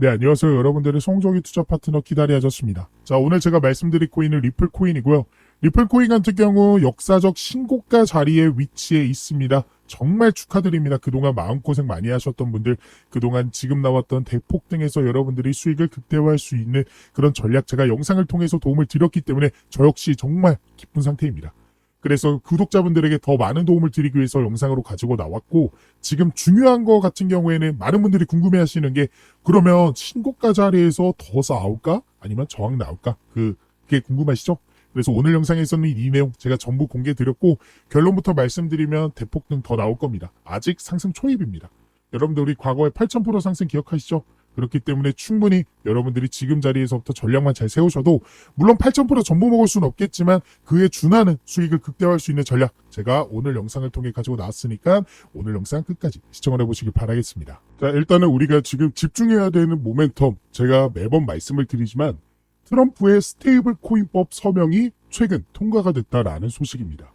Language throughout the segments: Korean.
네, 안녕하세요. 여러분들의 송정희 투자 파트너 기다리아졌습니다. 자, 오늘 제가 말씀드릴 코인은 리플 코인이고요. 리플 코인 같은 경우 역사적 신고가 자리에 위치해 있습니다. 정말 축하드립니다. 그동안 마음고생 많이 하셨던 분들, 그동안 지금 나왔던 대폭 등에서 여러분들이 수익을 극대화할 수 있는 그런 전략 제가 영상을 통해서 도움을 드렸기 때문에 저 역시 정말 기쁜 상태입니다. 그래서 구독자분들에게 더 많은 도움을 드리기 위해서 영상으로 가지고 나왔고 지금 중요한 거 같은 경우에는 많은 분들이 궁금해 하시는 게 그러면 신고가 자리에서 더 나올까? 아니면 저항 나올까? 그, 그게 궁금하시죠? 그래서 오늘 영상에서는 이 내용 제가 전부 공개 드렸고 결론부터 말씀드리면 대폭등 더 나올 겁니다. 아직 상승 초입입니다. 여러분들 우리 과거에 8,000% 상승 기억하시죠? 그렇기 때문에 충분히 여러분들이 지금 자리에서부터 전략만 잘 세우셔도 물론 8,000% 전부 먹을 수는 없겠지만 그에 준하는 수익을 극대화할 수 있는 전략 제가 오늘 영상을 통해 가지고 나왔으니까 오늘 영상 끝까지 시청을 해보시길 바라겠습니다. 자 일단은 우리가 지금 집중해야 되는 모멘텀 제가 매번 말씀을 드리지만 트럼프의 스테이블 코인법 서명이 최근 통과가 됐다라는 소식입니다.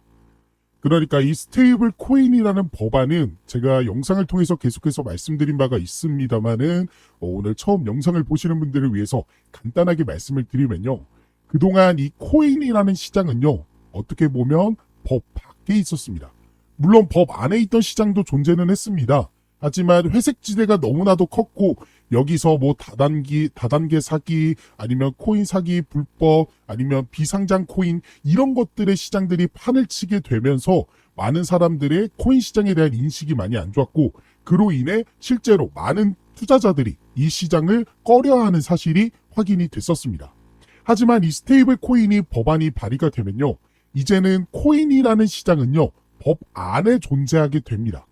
그러니까 이 스테이블 코인이라는 법안은 제가 영상을 통해서 계속해서 말씀드린 바가 있습니다만은 어, 오늘 처음 영상을 보시는 분들을 위해서 간단하게 말씀을 드리면요. 그동안 이 코인이라는 시장은요. 어떻게 보면 법 밖에 있었습니다. 물론 법 안에 있던 시장도 존재는 했습니다. 하지만 회색지대가 너무나도 컸고 여기서 뭐 다단기 다단계 사기 아니면 코인 사기 불법 아니면 비상장 코인 이런 것들의 시장들이 판을 치게 되면서 많은 사람들의 코인 시장에 대한 인식이 많이 안 좋았고 그로 인해 실제로 많은 투자자들이 이 시장을 꺼려하는 사실이 확인이 됐었습니다. 하지만 이 스테이블 코인이 법안이 발의가 되면요. 이제는 코인이라는 시장은요. 법 안에 존재하게 됩니다.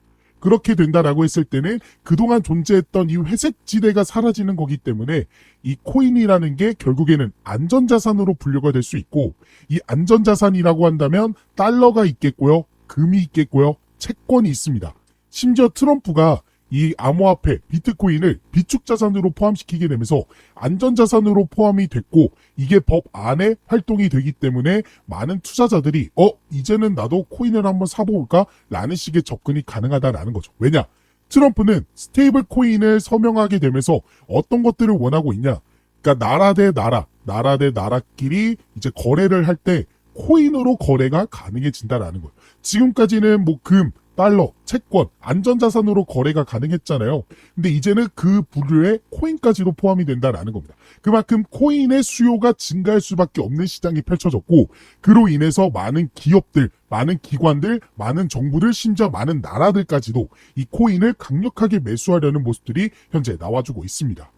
그렇게 된다라고 했을 때는 그동안 존재했던 이 회색 지대가 사라지는 거기 때문에 이 코인이라는 게 결국에는 안전자산으로 분류가 될 수 있고 이 안전자산이라고 한다면 달러가 있겠고요. 금이 있겠고요. 채권이 있습니다. 심지어 트럼프가 이 암호화폐 비트코인을 비축자산으로 포함시키게 되면서 안전자산으로 포함이 됐고 이게 법 안에 활동이 되기 때문에 많은 투자자들이 어 이제는 나도 코인을 한번 사볼까 라는 식의 접근이 가능하다라는 거죠. 왜냐? 트럼프는 스테이블 코인을 서명하게 되면서 어떤 것들을 원하고 있냐? 그러니까 나라 대 나라, 나라 대 나라끼리 이제 거래를 할 때 코인으로 거래가 가능해진다라는 거예요. 지금까지는 뭐 금, 달러, 채권, 안전자산으로 거래가 가능했잖아요. 근데 이제는 그 부류에 코인까지도 포함이 된다라는 겁니다. 그만큼 코인의 수요가 증가할 수밖에 없는 시장이 펼쳐졌고, 그로 인해서 많은 기업들, 많은 기관들, 많은 정부들, 심지어 많은 나라들까지도 이 코인을 강력하게 매수하려는 모습들이 현재 나와주고 있습니다.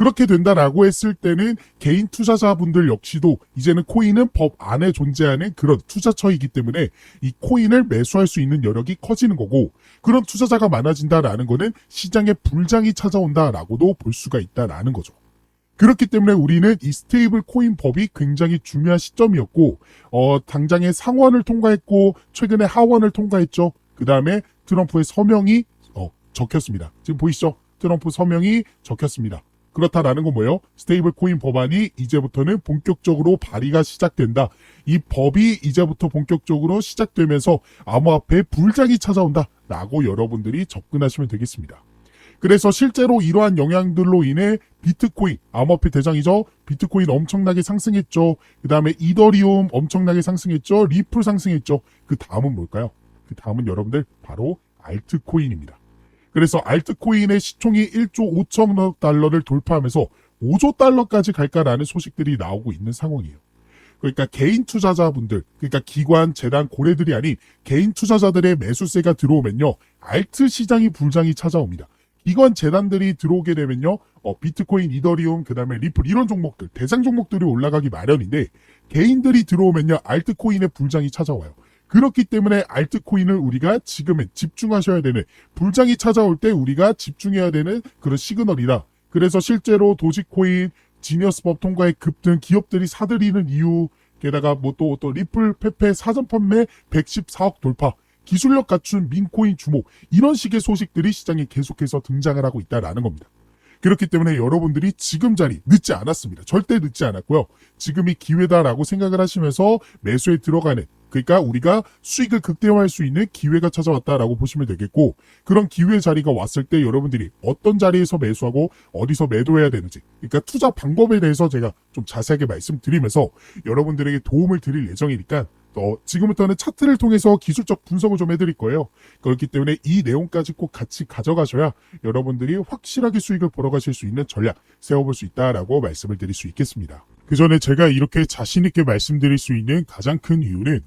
그렇게 된다라고 했을 때는 개인 투자자분들 역시도 이제는 코인은 법 안에 존재하는 그런 투자처이기 때문에 이 코인을 매수할 수 있는 여력이 커지는 거고 그런 투자자가 많아진다라는 거는 시장에 불장이 찾아온다라고도 볼 수가 있다라는 거죠. 그렇기 때문에 우리는 이 스테이블 코인 법이 굉장히 중요한 시점이었고 어 당장에 상원을 통과했고 최근에 하원을 통과했죠. 그 다음에 트럼프의 서명이 어 적혔습니다. 지금 보이시죠? 트럼프 서명이 적혔습니다. 그렇다라는 건 뭐예요? 스테이블 코인 법안이 이제부터는 본격적으로 발의가 시작된다. 이 법이 이제부터 본격적으로 시작되면서 암호화폐 불장이 찾아온다. 라고 여러분들이 접근하시면 되겠습니다. 그래서 실제로 이러한 영향들로 인해 비트코인, 암호화폐 대장이죠. 비트코인 엄청나게 상승했죠. 그 다음에 이더리움 엄청나게 상승했죠. 리플 상승했죠. 그 다음은 뭘까요? 그 다음은 여러분들 바로 알트코인입니다. 그래서 알트코인의 시총이 1조 5천억 달러를 돌파하면서 5조 달러까지 갈까라는 소식들이 나오고 있는 상황이에요. 그러니까 개인 투자자분들, 그러니까 기관, 재단, 고래들이 아닌 개인 투자자들의 매수세가 들어오면요, 알트 시장이 불장이 찾아옵니다. 기관 재단들이 들어오게 되면요, 어, 비트코인, 이더리움, 그 다음에 리플 이런 종목들, 대상 종목들이 올라가기 마련인데 개인들이 들어오면요, 알트코인의 불장이 찾아와요. 그렇기 때문에 알트코인을 우리가 지금은 집중하셔야 되는 불장이 찾아올 때 우리가 집중해야 되는 그런 시그널이다. 그래서 실제로 도지코인, 지니어스법 통과의 급등 기업들이 사들이는 이유 게다가 뭐또또 리플 페페 사전 판매 114억 돌파 기술력 갖춘 민코인 주목 이런 식의 소식들이 시장에 계속해서 등장을 하고 있다라는 겁니다. 그렇기 때문에 여러분들이 지금 자리 늦지 않았습니다. 절대 늦지 않았고요. 지금이 기회다라고 생각을 하시면서 매수에 들어가는 그러니까 우리가 수익을 극대화할 수 있는 기회가 찾아왔다라고 보시면 되겠고 그런 기회 자리가 왔을 때 여러분들이 어떤 자리에서 매수하고 어디서 매도해야 되는지 그러니까 투자 방법에 대해서 제가 좀 자세하게 말씀드리면서 여러분들에게 도움을 드릴 예정이니까 어, 지금부터는 차트를 통해서 기술적 분석을 좀 해드릴 거예요. 그렇기 때문에 이 내용까지 꼭 같이 가져가셔야 여러분들이 확실하게 수익을 벌어가실 수 있는 전략 세워볼 수 있다라고 말씀을 드릴 수 있겠습니다. 그 전에 제가 이렇게 자신있게 말씀드릴 수 있는 가장 큰 이유는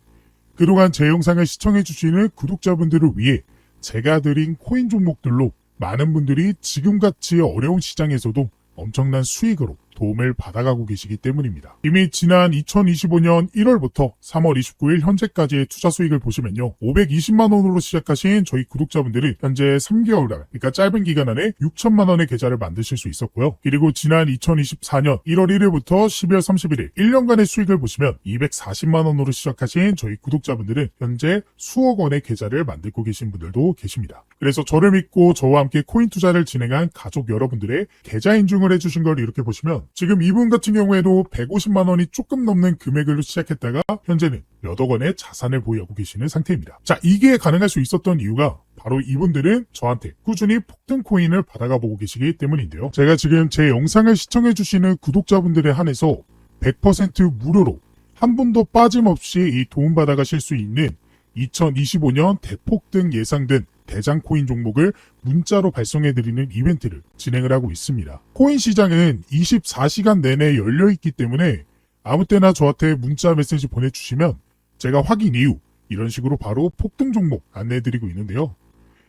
그동안 제 영상을 시청해주시는 구독자분들을 위해 제가 드린 코인 종목들로 많은 분들이 지금같이 어려운 시장에서도 엄청난 수익으로 도움을 받아가고 계시기 때문입니다. 이미 지난 2025년 1월부터 3월 29일 현재까지의 투자 수익을 보시면요. 520만 원으로 시작하신 저희 구독자분들은 현재 3개월 날, 그러니까 짧은 기간 안에 6천만 원의 계좌를 만드실 수 있었고요. 그리고 지난 2024년 1월 1일부터 12월 31일 1년간의 수익을 보시면 240만 원으로 시작하신 저희 구독자분들은 현재 수억 원의 계좌를 만들고 계신 분들도 계십니다. 그래서 저를 믿고 저와 함께 코인 투자를 진행한 가족 여러분들의 계좌 인증을 해주신 걸 이렇게 보시면 지금 이분 같은 경우에도 150만 원이 조금 넘는 금액으로 시작했다가 현재는 몇억 원의 자산을 보유하고 계시는 상태입니다. 자, 이게 가능할 수 있었던 이유가 바로 이분들은 저한테 꾸준히 폭등 코인을 받아가 보고 계시기 때문인데요. 제가 지금 제 영상을 시청해 주시는 구독자분들에 한해서 100% 무료로 한 분도 빠짐없이 이 도움받아가실 수 있는 2025년 대폭등 예상된 대장 코인 종목을 문자로 발송해드리는 이벤트를 진행을 하고 있습니다. 코인 시장은 24시간 내내 열려있기 때문에 아무 때나 저한테 문자 메시지 보내주시면 제가 확인 이후 이런 식으로 바로 폭등 종목 안내해드리고 있는데요.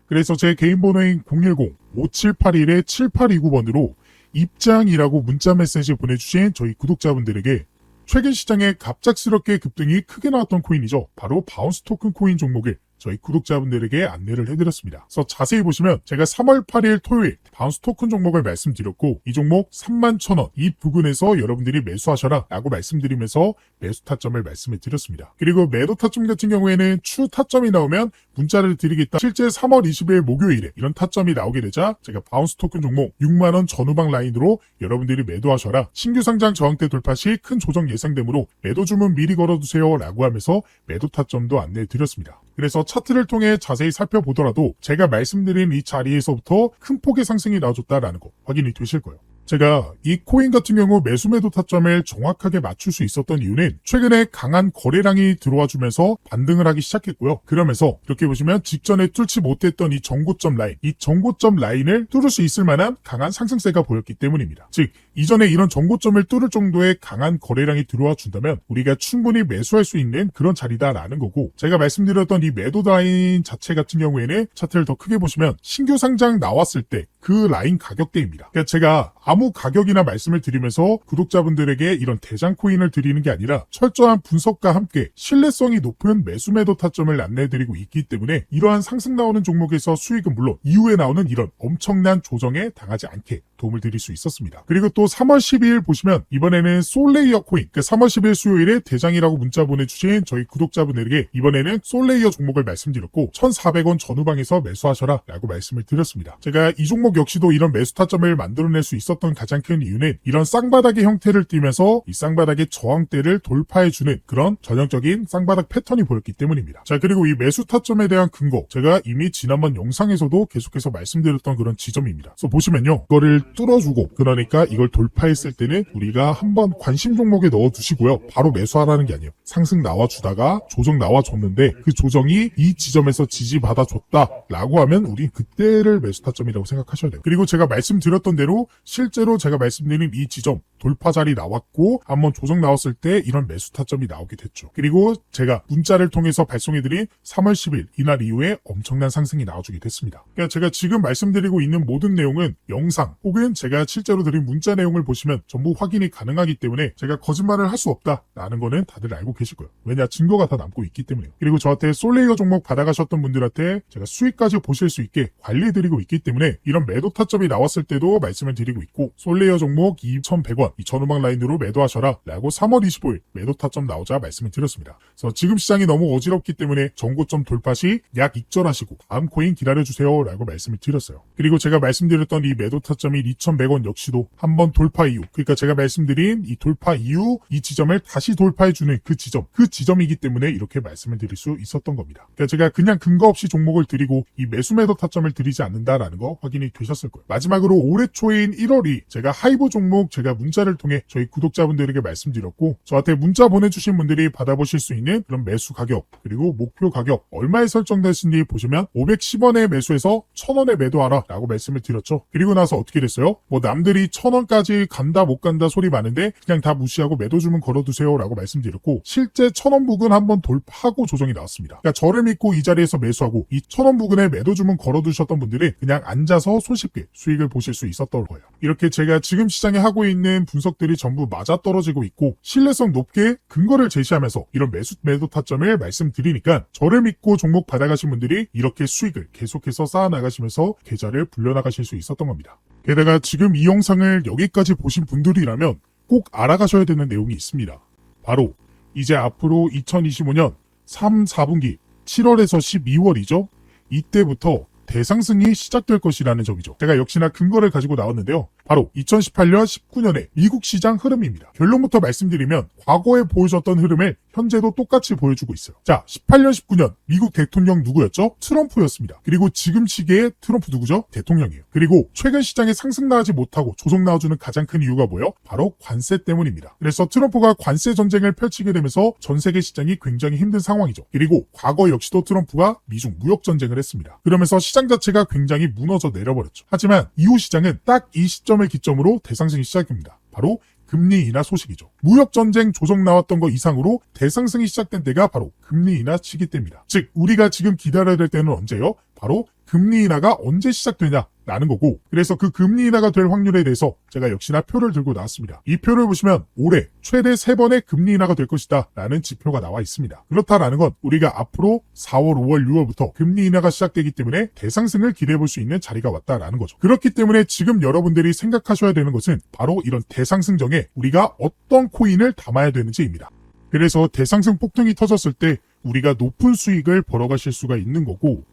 그래서 제 개인 번호인 010-5781-7829번으로 입장이라고 문자 메시지 보내주신 저희 구독자분들에게 최근 시장에 갑작스럽게 급등이 크게 나왔던 코인이죠. 바로 바운스 토큰 코인 종목을 저희 구독자분들에게 안내를 해드렸습니다. 그래서 자세히 보시면 제가 3월 8일 토요일 바운스 토큰 종목을 말씀드렸고 이 종목 3만 1천원 이 부근에서 여러분들이 매수하셔라 라고 말씀드리면서 매수 타점을 말씀을 드렸습니다. 그리고 매도 타점 같은 경우에는 추 타점이 나오면 문자를 드리겠다. 실제 3월 20일 목요일에 이런 타점이 나오게 되자 제가 바운스 토큰 종목 6만원 전후방 라인으로 여러분들이 매도하셔라. 신규 상장 저항대 돌파 시 큰 조정 예상되므로 매도 주문 미리 걸어두세요 라고 하면서 매도 타점도 안내해 드렸습니다. 그래서 차트를 통해 자세히 살펴보더라도 제가 말씀드린 이 자리에서부터 큰 폭의 상승이 나와줬다라는 거 확인이 되실 거예요. 제가 이 코인 같은 경우 매수 매도 타점을 정확하게 맞출 수 있었던 이유는 최근에 강한 거래량이 들어와 주면서 반등을 하기 시작했고요. 그러면서 이렇게 보시면 직전에 뚫지 못했던 이 정고점 라인, 이 정고점 라인을 뚫을 수 있을 만한 강한 상승세가 보였기 때문입니다. 즉 이전에 이런 정고점을 뚫을 정도의 강한 거래량이 들어와 준다면 우리가 충분히 매수할 수 있는 그런 자리다라는 거고 제가 말씀드렸던 이 매도 라인 자체 같은 경우에는 차트를 더 크게 보시면 신규 상장 나왔을 때 그 라인 가격대입니다. 그러니까 제가 아무 가격이나 말씀을 드리면서 구독자분들에게 이런 대장 코인을 드리는 게 아니라 철저한 분석과 함께 신뢰성이 높은 매수 매도 타점을 안내해드리고 있기 때문에 이러한 상승 나오는 종목에서 수익은 물론 이후에 나오는 이런 엄청난 조정에 당하지 않게 도움을 드릴 수 있었습니다. 그리고 또 3월 12일 보시면 이번에는 솔레이어 코인, 그 3월 10일 수요일에 대장이라고 문자 보내주신 저희 구독자분들에게 이번에는 솔레이어 종목을 말씀드렸고 1,400원 전후방에서 매수하셔라 라고 말씀을 드렸습니다. 제가 이 종목 역시도 이런 매수 타점을 만들어낼 수 있었던 가장 큰 이유는 이런 쌍바닥의 형태를 띠면서 이 쌍바닥의 저항대를 돌파해주는 그런 전형적인 쌍바닥 패턴이 보였기 때문입니다. 자 그리고 이 매수 타점에 대한 근거 제가 이미 지난번 영상에서도 계속해서 말씀드렸던 그런 지점입니다. 그래서 보시면요. 이거를 뚫어주고 그러니까 이걸 돌파했을 때는 우리가 한번 관심 종목에 넣어두시고요. 바로 매수하라는 게 아니에요. 상승 나와주다가 조정 나와줬는데 그 조정이 이 지점에서 지지받아줬다 라고 하면 우린 그때를 매수 타점이라고 생각하셔야 돼요. 그리고 제가 말씀드렸던 대로 실제로 제가 말씀드린 이 지점 돌파 자리 나왔고 한번 조정 나왔을 때 이런 매수 타점이 나오게 됐죠. 그리고 제가 문자를 통해서 발송해드린 3월 10일 이날 이후에 엄청난 상승이 나와주게 됐습니다. 그러니까 제가 지금 말씀드리고 있는 모든 내용은 영상 혹은 제가 실제로 드린 문자 내용을 보시면 전부 확인이 가능하기 때문에 제가 거짓말을 할 수 없다라는 거는 다들 알고 계실 거예요. 왜냐 증거가 다 남고 있기 때문에요. 그리고 저한테 솔레이어 종목 받아가셨던 분들한테 제가 수익까지 보실 수 있게 관리해드리고 있기 때문에 이런 매도 타점이 나왔을 때도 말씀을 드리고 있고 솔레이어 종목 2,100원 이 전후방 라인으로 매도하셔라 라고 3월 25일 매도 타점 나오자 말씀을 드렸습니다. 그래서 지금 시장이 너무 어지럽기 때문에 전고점 돌파 시 약 익절하시고 다음 코인 기다려주세요 라고 말씀을 드렸어요. 그리고 제가 말씀드렸던 이 매도 타점이 2,100원 역시도 한번 돌파 이후 그러니까 제가 말씀드린 이 돌파 이후 이 지점을 다시 돌파해주는 그 지점 그 지점이기 때문에 이렇게 말씀을 드릴 수 있었던 겁니다. 그러니까 제가 그냥 근거 없이 종목을 드리고 이 매수 매도 타점을 드리지 않는다라는 거 확인이 되셨을 거예요. 마지막으로 올해 초인 1월이 제가 하이보 종목 제가 문자를 통해 저희 구독자분들에게 말씀드렸고 저한테 문자 보내주신 분들이 받아보실 수 있는 그런 매수 가격 그리고 목표 가격 얼마에 설정됐는지 보시면 510원에 매수해서 1000원에 매도하라 라고 말씀을 드렸죠. 그리고 나서 어떻게 됐어요? 뭐 남들이 1000원까지 간다 못 간다 소리 많은데 그냥 다 무시하고 매도 주문 걸어두세요 라고 말씀드렸고 실제 1000원 부근 한번 돌파하고 조정이 나왔습니다. 그러니까 저를 믿고 이 자리에서 매수하고 이 1000원 부근에 매도 주문 걸어두셨던 분들이 그냥 앉아서 손쉽게 수익을 보실 수 있었던 거예요. 이렇게 제가 지금 시장에 하고 있는 분석들이 전부 맞아 떨어지고 있고 신뢰성 높게 근거를 제시하면서 이런 매수 매도 타점을 말씀드리니까 저를 믿고 종목 받아가신 분들이 이렇게 수익을 계속해서 쌓아나가시면서 계좌를 불려나가실 수 있었던 겁니다. 게다가 지금 이 영상을 여기까지 보신 분들이라면 꼭 알아가셔야 되는 내용이 있습니다. 바로 이제 앞으로 2025년 3, 4분기 7월에서 12월이죠. 이때부터 대상승이 시작될 것이라는 점이죠. 제가 역시나 근거를 가지고 나왔는데요. 바로 2018년 19년의 미국 시장 흐름입니다. 결론부터 말씀드리면 과거에 보여줬던 흐름을 현재도 똑같이 보여주고 있어요. 자, 18년 19년 미국 대통령 누구였죠? 트럼프였습니다. 그리고 지금 시기에 트럼프 누구죠? 대통령이에요. 그리고 최근 시장에 상승 나가지 못하고 조정 나와주는 가장 큰 이유가 뭐예요? 바로 관세 때문입니다. 그래서 트럼프가 관세 전쟁을 펼치게 되면서 전 세계 시장이 굉장히 힘든 상황이죠. 그리고 과거 역시도 트럼프가 미중 무역 전쟁을 했습니다. 그러면서 시장 자체가 굉장히 무너져 내려버렸죠. 하지만 이후 시장은 딱 이 시점 을 기점으로 대상승이 시작됩니다. 바로 금리 인하 소식이죠. 무역 전쟁 조정 나왔던 거 이상으로 대상승이 시작된 때가 바로 금리 인하 시기 때입니다. 즉 우리가 지금 기다려야 될 때는 언제요? 바로 금리 인하가 언제 시작되냐? 라는 거고 그래서 그 금리 인하가 될 확률에 대해서 제가 역시나 표를 들고 나왔습니다. 이 표를 보시면 올해 최대 3번의 금리 인하가 될 것이다 라는 지표가 나와 있습니다. 그렇다라는 건 우리가 앞으로 4월, 5월, 6월부터 금리 인하가 시작되기 때문에 대상승을 기대해 볼 수 있는 자리가 왔다라는 거죠. 그렇기 때문에 지금 여러분들이 생각하셔야 되는 것은 바로 이런 대상승정에 우리가 어떤 코인을 담아야 되는지입니다. 그래서 대상승 폭등이 터졌을 때 우리가 높은 수익을 벌어가실 수가 있는 거고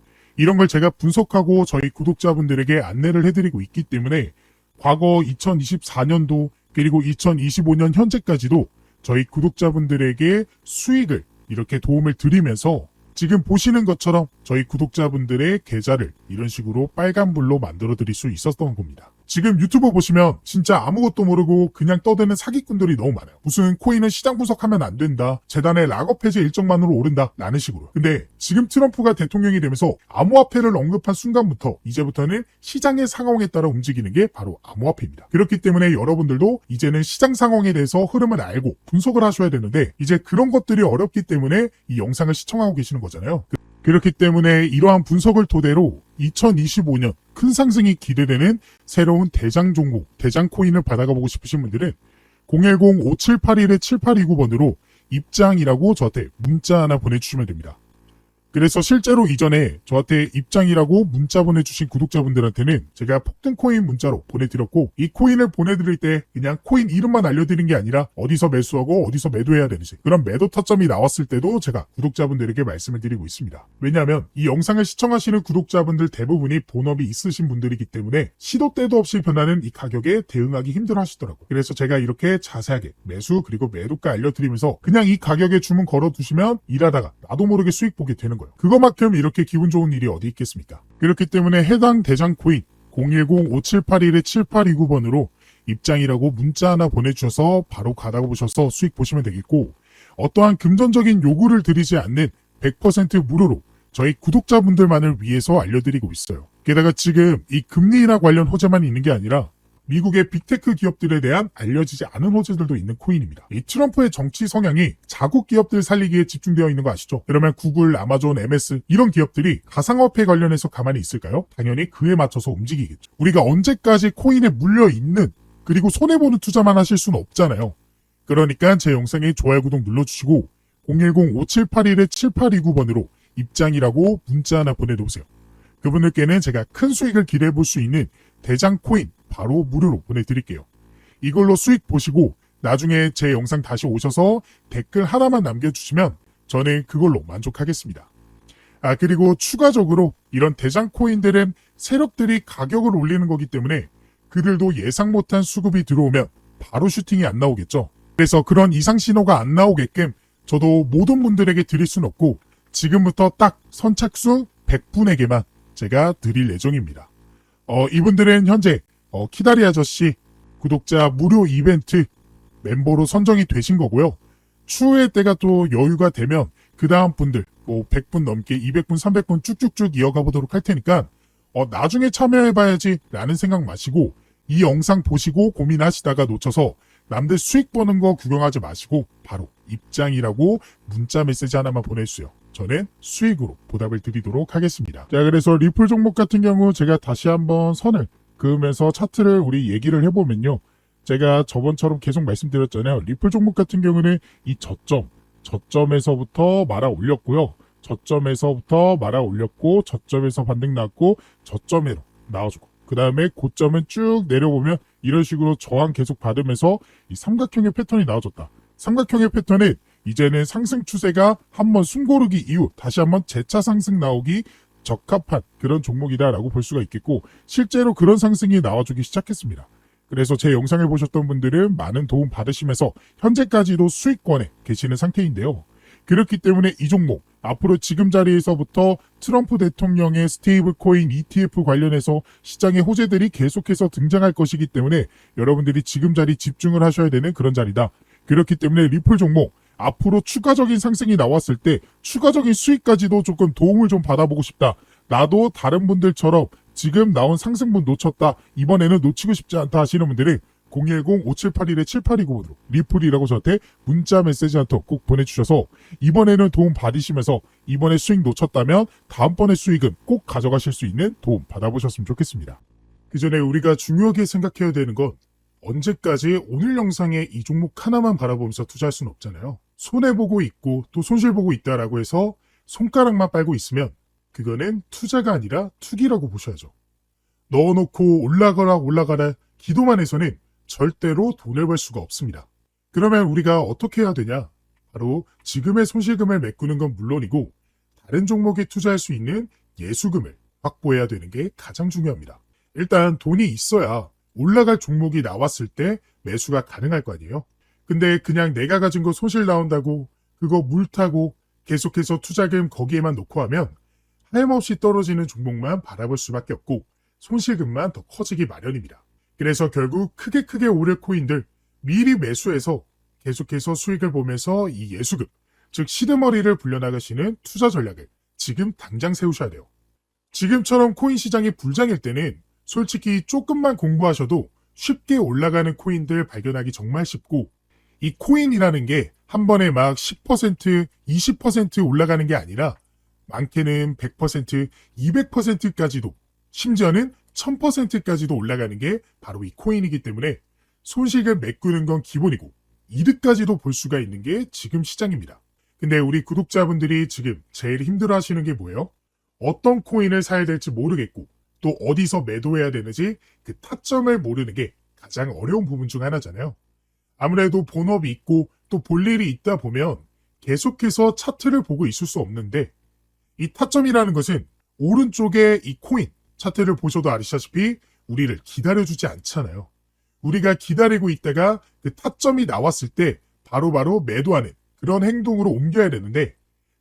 이런 걸 제가 분석하고 저희 구독자분들에게 안내를 해드리고 있기 때문에 과거 2024년도 그리고 2025년 현재까지도 저희 구독자분들에게 수익을 이렇게 도움을 드리면서 지금 보시는 것처럼 저희 구독자분들의 계좌를 이런 식으로 빨간불로 만들어 드릴 수 있었던 겁니다. 지금 유튜브 보시면 진짜 아무것도 모르고 그냥 떠드는 사기꾼들이 너무 많아요. 무슨 코인은 시장 분석하면 안 된다. 재단의 락업 해제 일정만으로 오른다. 라는 식으로. 근데 지금 트럼프가 대통령이 되면서 암호화폐를 언급한 순간부터 이제부터는 시장의 상황에 따라 움직이는 게 바로 암호화폐입니다. 그렇기 때문에 여러분들도 이제는 시장 상황에 대해서 흐름을 알고 분석을 하셔야 되는데 이제 그런 것들이 어렵기 때문에 이 영상을 시청하고 계시는 거잖아요. 그렇기 때문에 이러한 분석을 토대로 2025년 큰 상승이 기대되는 새로운 대장 종목, 대장 코인을 받아가 보고 싶으신 분들은 010-5781-7829번으로 입장이라고 저한테 문자 하나 보내주시면 됩니다. 그래서 실제로 이전에 저한테 입장이라고 문자 보내주신 구독자분들한테는 제가 폭등 코인 문자로 보내드렸고 이 코인을 보내드릴 때 그냥 코인 이름만 알려드린 게 아니라 어디서 매수하고 어디서 매도해야 되는지 그런 매도 타점이 나왔을 때도 제가 구독자분들에게 말씀을 드리고 있습니다. 왜냐하면 이 영상을 시청하시는 구독자분들 대부분이 본업이 있으신 분들이기 때문에 시도 때도 없이 변하는 이 가격에 대응하기 힘들어 하시더라고요. 그래서 제가 이렇게 자세하게 매수 그리고 매도가 알려드리면서 그냥 이 가격에 주문 걸어두시면 일하다가 나도 모르게 수익 보게 되는 거예요. 그거만큼 이렇게 기분 좋은 일이 어디 있겠습니까? 그렇기 때문에 해당 대장 코인 010-5781-7829번으로 입장이라고 문자 하나 보내주셔서 바로 가다 보셔서 수익 보시면 되겠고 어떠한 금전적인 요구를 드리지 않는 100% 무료로 저희 구독자분들만을 위해서 알려드리고 있어요. 게다가 지금 이 금리 인하 관련 호재만 있는 게 아니라 미국의 빅테크 기업들에 대한 알려지지 않은 호재들도 있는 코인입니다. 이 트럼프의 정치 성향이 자국 기업들 살리기에 집중되어 있는 거 아시죠? 그러면 구글, 아마존, MS 이런 기업들이 가상화폐 관련해서 가만히 있을까요? 당연히 그에 맞춰서 움직이겠죠. 우리가 언제까지 코인에 물려 있는 그리고 손해보는 투자만 하실 수는 없잖아요. 그러니까 제 영상에 좋아요, 구독 눌러주시고 010-5781-7829번으로 입장이라고 문자 하나 보내놓으세요. 그분들께는 제가 큰 수익을 기대해 볼 수 있는 대장 코인 바로 무료로 보내드릴게요. 이걸로 수익 보시고 나중에 제 영상 다시 오셔서 댓글 하나만 남겨주시면 저는 그걸로 만족하겠습니다. 아, 그리고 추가적으로 이런 대장 코인들은 세력들이 가격을 올리는 거기 때문에 그들도 예상 못한 수급이 들어오면 바로 슈팅이 안 나오겠죠. 그래서 그런 이상 신호가 안 나오게끔 저도 모든 분들에게 드릴 순 없고 지금부터 딱 선착순 100분에게만 제가 드릴 예정입니다. 어, 이분들은 현재 어, 키다리 아저씨 구독자 무료 이벤트 멤버로 선정이 되신 거고요. 추후에 때가 또 여유가 되면 그 다음 분들 뭐 100분 넘게 200분 300분 쭉쭉쭉 이어가 보도록 할 테니까 어, 나중에 참여해봐야지 라는 생각 마시고 이 영상 보시고 고민하시다가 놓쳐서 남들 수익 버는 거 구경하지 마시고 바로 입장이라고 문자 메시지 하나만 보내주세요. 저는 수익으로 보답을 드리도록 하겠습니다. 자, 그래서 리플 종목 같은 경우 제가 다시 한번 선을 그으면서 차트를 우리 얘기를 해보면요. 제가 저번처럼 계속 말씀드렸잖아요. 리플 종목 같은 경우는 이 저점, 저점에서부터 말아 올렸고요. 저점에서부터 말아 올렸고, 저점에서 반등 났고, 저점으로 나와주고, 그 다음에 고점은 쭉 내려보면 이런 식으로 저항 계속 받으면서 이 삼각형의 패턴이 나와줬다. 삼각형의 패턴은 이제는 상승 추세가 한번 숨고르기 이후 다시 한번 재차 상승 나오기 적합한 그런 종목이다라고 볼 수가 있겠고 실제로 그런 상승이 나와주기 시작했습니다. 그래서 제 영상을 보셨던 분들은 많은 도움 받으시면서 현재까지도 수익권에 계시는 상태인데요. 그렇기 때문에 이 종목 앞으로 지금 자리에서부터 트럼프 대통령의 스테이블 코인 ETF 관련해서 시장의 호재들이 계속해서 등장할 것이기 때문에 여러분들이 지금 자리 집중을 하셔야 되는 그런 자리다. 그렇기 때문에 리플 종목 앞으로 추가적인 상승이 나왔을 때 추가적인 수익까지도 조금 도움을 좀 받아보고 싶다. 나도 다른 분들처럼 지금 나온 상승분 놓쳤다. 이번에는 놓치고 싶지 않다 하시는 분들은 010-5781-7829번으로 리플이라고 저한테 문자 메시지 한 통 꼭 보내주셔서 이번에는 도움 받으시면서 이번에 수익 놓쳤다면 다음번에 수익은 꼭 가져가실 수 있는 도움 받아보셨으면 좋겠습니다. 그 전에 우리가 중요하게 생각해야 되는 건 언제까지 오늘 영상에 이 종목 하나만 바라보면서 투자할 수는 없잖아요. 손해보고 있고 또 손실보고 있다라고 해서 손가락만 빨고 있으면 그거는 투자가 아니라 투기라고 보셔야죠. 넣어놓고 올라가라 올라가라 기도만 해서는 절대로 돈을 벌 수가 없습니다. 그러면 우리가 어떻게 해야 되냐? 바로 지금의 손실금을 메꾸는 건 물론이고 다른 종목에 투자할 수 있는 예수금을 확보해야 되는 게 가장 중요합니다. 일단 돈이 있어야 올라갈 종목이 나왔을 때 매수가 가능할 거 아니에요? 근데 그냥 내가 가진 거 손실 나온다고 그거 물 타고 계속해서 투자금 거기에만 놓고 하면 하염없이 떨어지는 종목만 바라볼 수밖에 없고 손실금만 더 커지기 마련입니다. 그래서 결국 크게 크게 오를 코인들 미리 매수해서 계속해서 수익을 보면서 이 예수금, 즉 시드머리를 불려나가시는 투자 전략을 지금 당장 세우셔야 돼요. 지금처럼 코인 시장이 불장일 때는 솔직히 조금만 공부하셔도 쉽게 올라가는 코인들 발견하기 정말 쉽고 이 코인이라는 게 한 번에 막 10%, 20% 올라가는 게 아니라 많게는 100%, 200%까지도 심지어는 1000%까지도 올라가는 게 바로 이 코인이기 때문에 손실을 메꾸는 건 기본이고 이득까지도 볼 수가 있는 게 지금 시장입니다. 근데 우리 구독자분들이 지금 제일 힘들어 하시는 게 뭐예요? 어떤 코인을 사야 될지 모르겠고 또 어디서 매도해야 되는지 그 타점을 모르는 게 가장 어려운 부분 중 하나잖아요. 아무래도 본업이 있고 또 볼 일이 있다 보면 계속해서 차트를 보고 있을 수 없는데 이 타점이라는 것은 오른쪽에 이 코인 차트를 보셔도 아시다시피 우리를 기다려주지 않잖아요. 우리가 기다리고 있다가 그 타점이 나왔을 때 바로바로 매도하는 그런 행동으로 옮겨야 되는데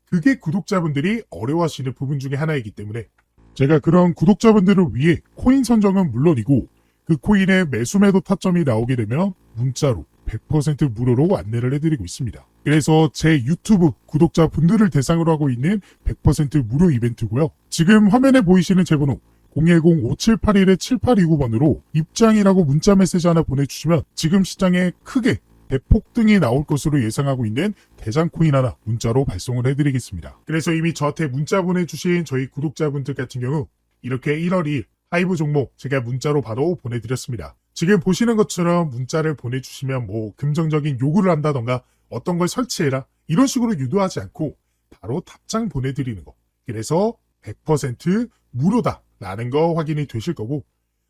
그게 구독자분들이 어려워하시는 부분 중에 하나이기 때문에 제가 그런 구독자분들을 위해 코인 선정은 물론이고 그 코인의 매수 매도 타점이 나오게 되면 문자로 100% 무료로 안내를 해드리고 있습니다. 그래서 제 유튜브 구독자 분들을 대상으로 하고 있는 100% 무료 이벤트고요. 지금 화면에 보이시는 제 번호 010-5781-7829번으로 입장이라고 문자 메시지 하나 보내주시면 지금 시장에 크게 대폭등이 나올 것으로 예상하고 있는 대장코인 하나 문자로 발송을 해드리겠습니다. 그래서 이미 저한테 문자 보내주신 저희 구독자분들 같은 경우 이렇게 1월 2일 하이브 종목 제가 문자로 바로 보내드렸습니다. 지금 보시는 것처럼 문자를 보내주시면 뭐 긍정적인 요구를 한다던가 어떤 걸 설치해라 이런 식으로 유도하지 않고 바로 답장 보내드리는 거. 그래서 100% 무료다 라는 거 확인이 되실 거고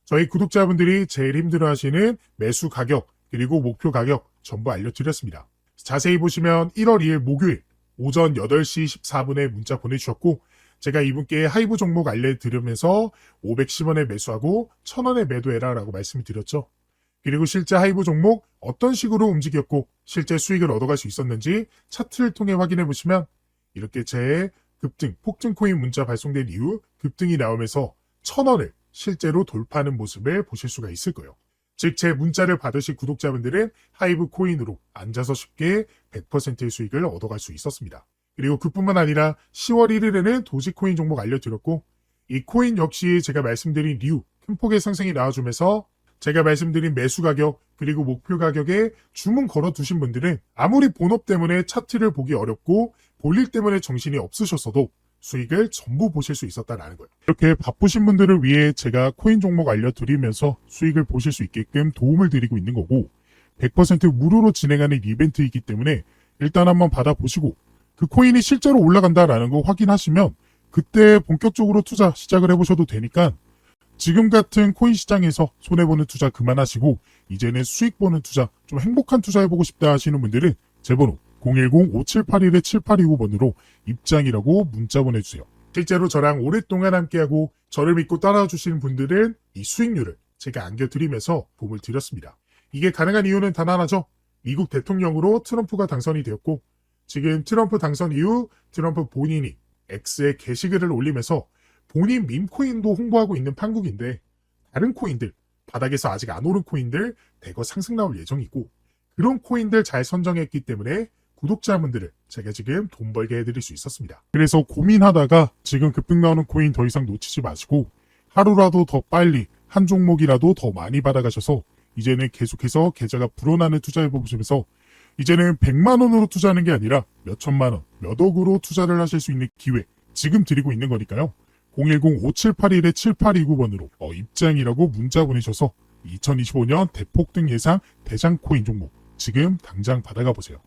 저희 구독자분들이 제일 힘들어하시는 매수 가격 그리고 목표 가격 전부 알려드렸습니다. 자세히 보시면 1월 2일 목요일 오전 8시 14분에 문자 보내주셨고 제가 이분께 하이브 종목 알려드리면서 510원에 매수하고 1000원에 매도해라 라고 말씀을 드렸죠. 그리고 실제 하이브 종목 어떤 식으로 움직였고 실제 수익을 얻어갈 수 있었는지 차트를 통해 확인해 보시면 이렇게 제 급등, 폭등 코인 문자 발송된 이후 급등이 나오면서 1000원을 실제로 돌파하는 모습을 보실 수가 있을 거예요. 즉, 제 문자를 받으신 구독자분들은 하이브 코인으로 앉아서 쉽게 100%의 수익을 얻어갈 수 있었습니다. 그리고 그뿐만 아니라 10월 1일에는 도지코인 종목 알려드렸고, 이 코인 역시 제가 말씀드린 리우, 큰 폭의 상승이 나와주면서 제가 말씀드린 매수 가격, 그리고 목표 가격에 주문 걸어 두신 분들은 아무리 본업 때문에 차트를 보기 어렵고 볼일 때문에 정신이 없으셨어도 수익을 전부 보실 수 있었다라는 거예요. 이렇게 바쁘신 분들을 위해 제가 코인 종목 알려드리면서 수익을 보실 수 있게끔 도움을 드리고 있는 거고 100% 무료로 진행하는 이벤트이기 때문에 일단 한번 받아보시고 그 코인이 실제로 올라간다라는 거 확인하시면 그때 본격적으로 투자 시작을 해보셔도 되니까 지금 같은 코인 시장에서 손해보는 투자 그만하시고 이제는 수익 보는 투자 좀 행복한 투자 해보고 싶다 하시는 분들은 제 번호 010-5781-7829번으로 입장이라고 문자 보내주세요. 실제로 저랑 오랫동안 함께하고 저를 믿고 따라와 주시는 분들은 이 수익률을 제가 안겨드리면서 도움을 드렸습니다. 이게 가능한 이유는 단 하나죠. 미국 대통령으로 트럼프가 당선이 되었고 지금 트럼프 당선 이후 트럼프 본인이 X에 게시글을 올리면서 본인 밈코인도 홍보하고 있는 판국인데 다른 코인들 바닥에서 아직 안 오른 코인들 대거 상승 나올 예정이고 그런 코인들 잘 선정했기 때문에 구독자분들을 제가 지금 돈 벌게 해드릴 수 있었습니다. 그래서 고민하다가 지금 급등 나오는 코인 더 이상 놓치지 마시고 하루라도 더 빨리 한 종목이라도 더 많이 받아가셔서 이제는 계속해서 계좌가 불어나는 투자해보시면서 이제는 100만 원으로 투자하는 게 아니라 몇 천만 원, 몇 억으로 투자를 하실 수 있는 기회 지금 드리고 있는 거니까요. 010-5781-7829번으로 어, 입장이라고 문자 보내셔서 2025년 대폭등 예상 대장 코인 종목 지금 당장 받아가 보세요.